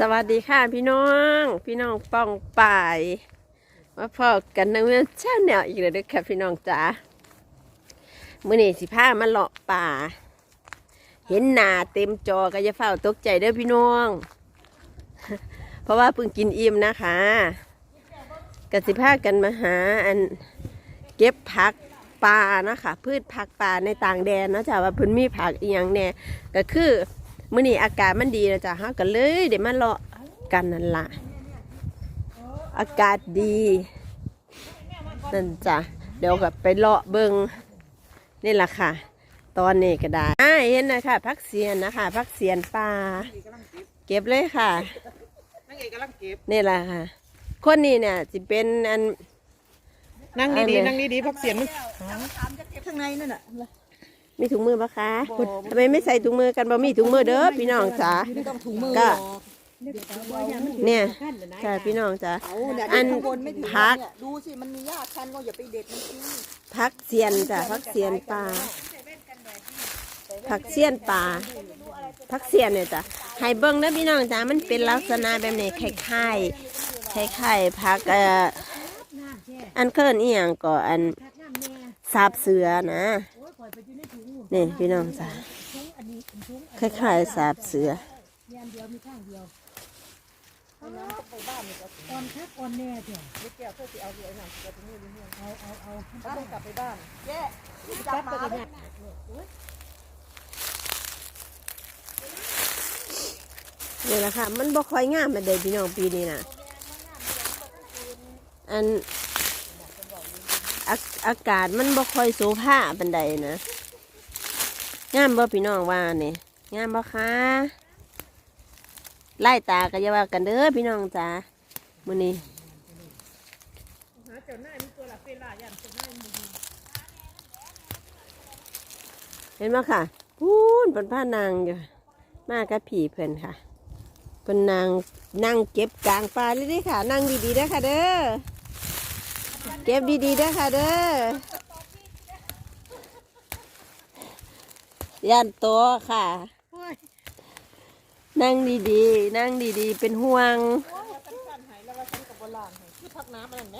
สวัสดีค่ะพี่น้อง พี่น้องป้องป่ายมาพอกันในเมื่อเช้าแนวอีกแล้วด้อค่ะพี่น้องจ๋ามื่อนี้สิพามาเลาะป่า เห็นหนาเต็มจอก็จะเฝ้าตกใจเด้อพี่น้อง เพราะว่าเพิ่งกินอิ่มนะคะกสิพากันมาหาอันเก็บผักป่านะคะพืชผักป่าในต่างแดนนะจ้ะว่าพิ่นมีผักอีหยังแหน่ก็คือ มื่อนี้อากาศมันดีนะจ๊ะฮะก็เลยเดี๋ยวมาเลาะกันนั่นละอากาศดีนั่นจ้ะเดี๋ยวกับไปเลาะเบิงนี่แหละค่ะ ตอนนี้ก็ได้อ่าเห็นนะคะพักเสียนนะคะพักเสียนปลาเก็บเลยค่ะนั่งเอกกำลังเก็บนี่แหละค่ะ คนนี้เนี่ยจะเป็นอันนั่งอันดีไหนๆนั่งดีๆพักเสียงมันข้างในนั่นน่ะ มีถุงมือปะคะทำไมไม่ใส่ถุงมือกันบ่มีถุงมือเด้อพี่น้องจ๋าไม่ต้องถุงมือก็หรอกเนี่ยค่ะพี่น้องจ๋าเอาเนี่ยอันข้างบนไม่ถึงพักเนี่ยดูสิมันมีหญ้าคันก็อย่าไปเด็ดมันสิพักเสียนจ้ะพักเสียนปลาผักเสี้ยนป่าผักเสี้ยนเนี่ยจ้ะให้เบิ้งนะพี่น้องจ้ามันเป็นลักษณะแบบนี้คล้ายๆคล้ายๆผักเอ่ออันเคินอีหยังก็อันสาบเสือนะ นี่พี่น้องจ้าคล้ายๆสาบเสือต้องกลับไปบ้านแย่จับมานี่แหละค่ะมันบ่ค่อยงามมาเดยพี่น้องปีนี้นะอันอากาศมันบ่ค่อยโสภาปันใดนะ งามบ่พี่น้องว่าเนี่ยงามบ่คะไล่ตาก็อย่าว่ากันเด้อพี่น้องจ้ามื้อนี้เห็นไหมค่ะพูนเป็นผ้านางอยู่มากับผีเพิ่นค่ะเป็นนางนั่งเก็บกลางป่าเลยด้อค่ะ นั่งดีๆเด้อค่ะเด้อเก็บดีๆเด้อค่ะเด้อ ย่านโตะค่ะ นั่งดีๆ นั่งดีๆ เป็นห่วงที่พักน้ำมันไหม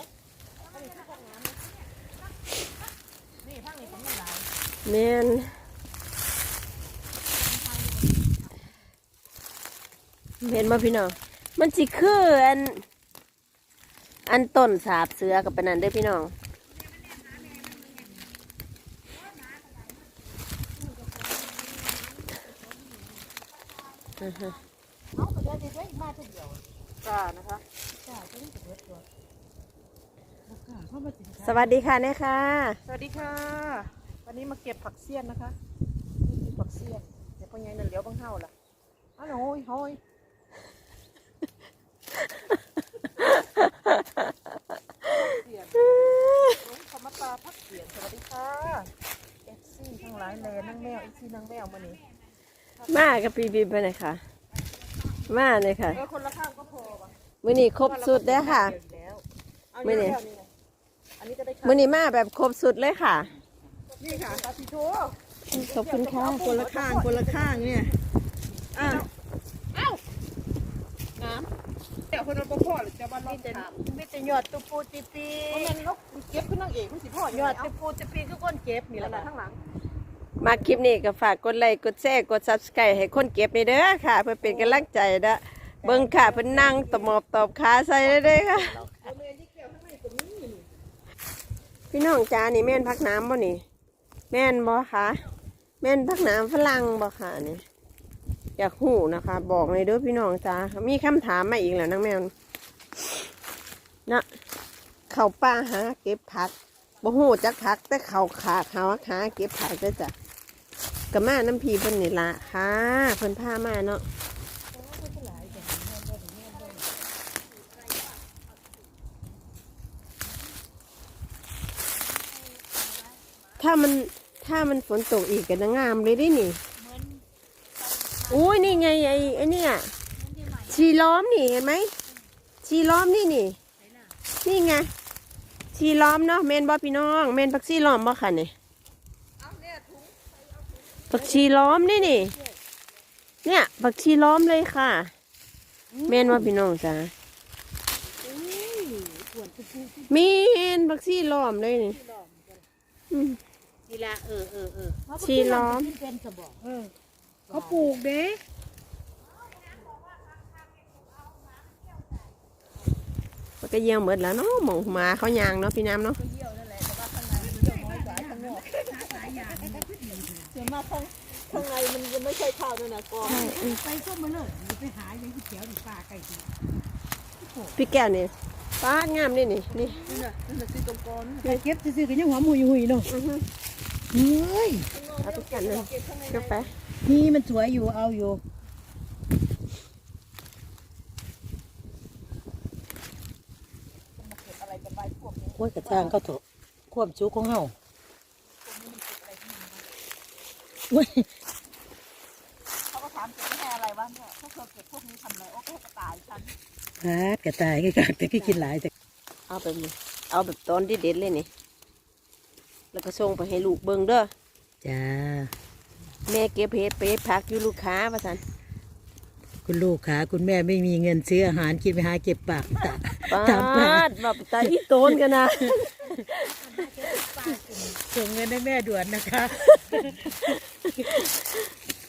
แม่นเห็นบ่พี่น้อง มันสิคืออัน อันต้นสาบเสือกับปานนันเด้อพี่น้อง เอาไปเดี๋ยวเดี๋ยวเดี๋ยวมาเถอะเดียวจ้านะคะจ้าจะได้เด็ดตัวสวัสดีค่ะเนี่ยค่ะ สวัสดีค่ะ วันนี้มาเก็บผักเสี้ยนนะคะนี่คือผักเสี้ยนเดี๋ยวพ่อใหญ่นั่นเลี้ยวบังเฮาล่ะอ้าวโอ้ยโอ้ยเสียนโอ้ยเขามาตาพักเสียนสวัสดีค่ะเอฟซีทั้งหลายแลนั่งแมวเอฟซีนั่งแมวมานี่ มากับพี่บีไปไหนอยค่ะ มาเลยค่ะ เออคนละข้างก็พอว่ะมื้อนี้ครบสุดแล้วค่ะเดี๋ยวแล้วเอาไม่นี่เนี่ยนี่นะอันนี้จะได้มื้อนี้มาแบบครบสุดเลยค่ะ นี่ค่ะตาสีโชขอบคุณค่ะ คนละข้างคนละข้างเนี่ยอะน้ำแต่คนเราบ่พอหรือจะบ้านเราถามมีแต่ยอดตุปูติปีเพราะงั้นเขาเก็บขึ้นนางเอกมันสิพ่อยอดตุปูติปีคือคนเก็บนี่นี่แหแหละละข้างหลัง มาคลิปนี้ก็ฝากกดไลค์กดแชร์กด subscribe ให้คนเก็บนี่เด้อค่ะ เพื่อเป็นกำลังใจเด้อเบิ่งค่ะเพิ่นนั่งตะหมอบตอบขาใส่เลยเด้อค่ะ พี่น้องจานี่แม่นพักน้ำบ่นี่ แม่นบ่คะแม่นพักน้ำฝรั่งบ่ค่ะนี่อยากหูนะคะ บอกเลยเด้อพี่น้องจ้ามีคำถามมาอีกแล้วนังแมวนะเขาป้าหาเก็บผักบ่หูจักผักแต่เขาขาเขาหาเก็บผักเด้จ้ะ กับมาน้ำพีเพิ่นนี่ละค่ะเพิ่นพามาเนาะถ้ามันถ้ามันฝนตกอีกก็น่างามเลยดินี่อุ้ยนี่ไงไอ้ไอ้นี่ยชีล้อมนี่เห็นไหมชีล้อมนี่นี่นี่ไงชีล้อมเนาะเมนบอพี่น้องเมนผักชีล้อมบ่ค่ะนี่ ผักชีล้อมนี่นี่ เนี่ยผักชีล้อมเลยค่ะ แม่นว่าพี่น้องจ้าปวดตุปูตุแม่นบักซี่ล้อมเลยนี่อืมนี่ละเออเออเออชีล้อมเป็นสบอกเออเขาปลูกเด้มันก็เยี่ยมหมดแล้วเนาะหมองหมาเขายางเนาะพี่น้ำเนาะ มาข้างข้างในมันยังไม่ใช่ข้าวด้วยนะกองไปส้มมาเลยไปหาอย่างที่แถวนี่ป้าไก่ดีพี่แก้วนี่ป้างามนี่นี่นี่นั่นน่ะนั่นน่ะคือตรงกอนไปเก็บซื้อๆกันยังหัวหมูอยู่หุยเนาะอือฮึเฮ้ยเอาไปกันเลยกาแฟนี่มันสวยอยู่เอาอยู่อะไรกันไปพวกนี้โอ้ยกระช่างเขาเถอะควบชูของเฮา เว้ยเขาก็ถามเก็บไม่ให้อะไรวะเนี่ยพวกเธอเก็บพวกนี้ทำอะไรโอ้ก็กระต่ายฉันฮาดกระต่ายก็กแต่ก็กินหลายแต่เอาแบบนี้เอาแบบตอนที่เด็ดเลยนี่แล้วก็ส่งไปให้ลูกเบิ่งเด้อจ้าแม่เก็บเห็ดไปพักอยู่ลูกค้าว่าสันคุณลูกขาคุณแม่ไม่มีเงินซื้ออาหารกินไปหาเก็บปากตาป้าตามปากดว่าไปตาอีโตนกันนะ ส่งเงินให้แม่ด่วนนะคะ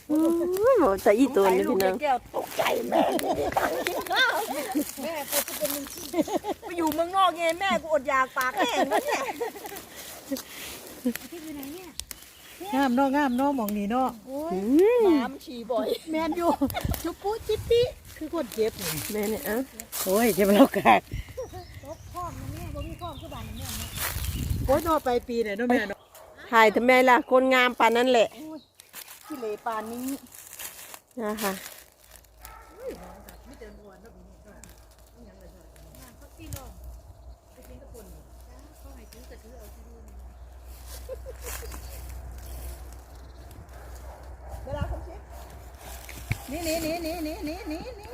โอ้ยบอกตาอีโตนเลยลูกพี่น้องแก้วตกใจแม่กินข้าวแม่กูจะเป็นไปอยู่เมืองนอกไงแม่กูอดอยากปากแห้งแล้วเนี่ยงามเนาะงามเนาะหมองนี่เนาะอืมน้ำฉี่บ่อย แมนอยู่จุปุ๊จิปปี้คือคนเจ็บนี่แม่เนี่ยเอะโอ้ยเจ็บแล้วกาดพ่อมันเนี่ยบ่มีพ่อคือบ้านเนี่ย โอ้ยนอไปปีเนี่ยเนาะแม่เนาะถ่ายทำไมล่ะ คนงามปานนั้นแหละที่เลปานนี้นะคะเวลาเขาเช็คนี่นี่นี่นี่นี่นี่นี่นี่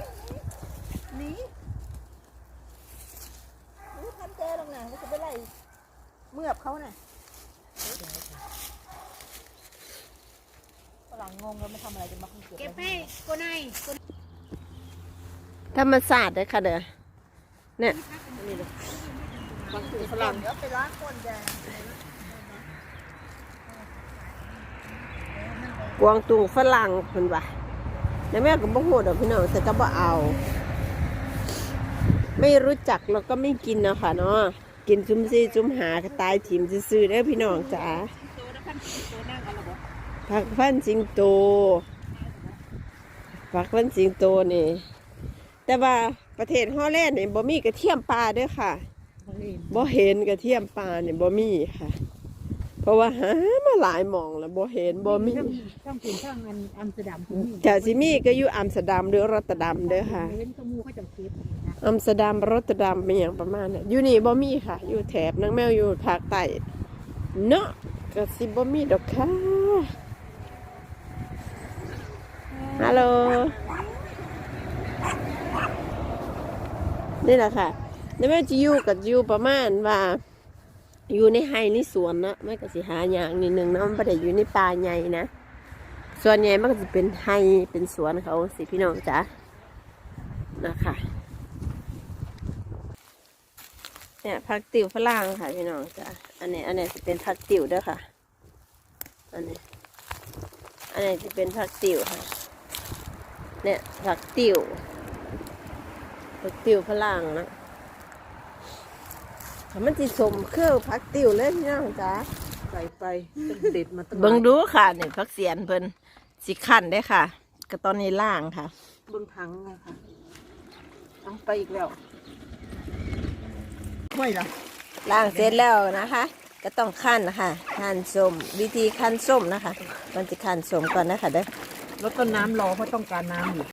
หนีรู้ทันเจหรอกนะมันจะไปไล่ เขาน่ะฝรั่งงงเลยมาทำอะไรกันมาเก็บเก็บให้คนไหนคนธรรมศาสตร์เลยค่ะเด้อเนี่ยบางทีฝรั่งเดี๋ยวไปล้างคนแดงกวางตุงฝรั่งเพิ่นว่าแล้วแม่ก็บ่ฮู้ดอกพี่น้องแต่ก็บ่เอา ไม่รู้จักแล้วก็ไม่กินนะคะเนาะ กินซุ่มซีซุ่มหากระตายถิ่มซื่อๆเด้อพี่น้องจ๋าผักฟันสิงโตผักฟันสิงโตนี่ แต่ว่าประเทศฮอลแลนด์นี่บ่มีกระเทียมปลาเด้อค่ะบ่เห็นกระเทียมปลาเนี่ยบ่มีค่ะ เพราะว่าหามาหลายหมองแล้วบ่เห็นบ่มีช่องเป็นช่องอันอัมสเตอร์ดัมคุณนี่จะสิมีก็อยู่อัมสเตอร์ดัมหรือรอตเตอร์ดัมเด้อค่ะเห็นขมูเขาจะเก็บนะ อัมสเตอร์ดัมรอตเตอร์ดัมเป็นอย่างประมาณนั้อยู่นี่บ่มีค่ะ อยู่แถบนางแมวอยู่ภาคใต้เนาะก็สิบ่มีดอกค่ะฮัลโหลนี่แหละค่ะนางแมวจะอยู่กับอยู่ประมาณว่า อยู่ในไฮในสวนนาะมันก็สิหาอย่างนิดนึงนะมันไม่ได้อยู่ในป่าใหญ่นะส่วนใหญ่มันก็จะเป็นไฮเป็นสวนเขาสิพี่น้องจ๋านะคะ เนี่ยผักติ๋วฝรั่งค่ะพี่น้องจ๋าอันนี้ อันนี้จะเป็นผักติ๋วเด้วยค่ะ อันนี้ อันนี้จะเป็นผักติ๋วค่ะ เนี่ยผักติ๋วผักติ๋วฝรั่งนะถ้ามันจะสมเครื่องผักติ๋วเลยพี่น้องจ๋าใส่ไปตั้งเด็ดมาตั้งเบิ่งดูค่ะเนี่ยพักเสียนเพิ่นสิขันได้ค่ะ ก็ตอนนี้ล่างค่ะ เบิ่งถังไงค่ะถังไปอีกแล้ว ไม่หรอล่างเสร็จแล้วนะคะ ก็ต้องขั้นนะคะขั้นส้มวิธีขั้นส้มนะคะ มันจะขั้นส้มก่อนนะคะเด้อแล้วก็น้ำรอเพราะต้องการน้ำอยู่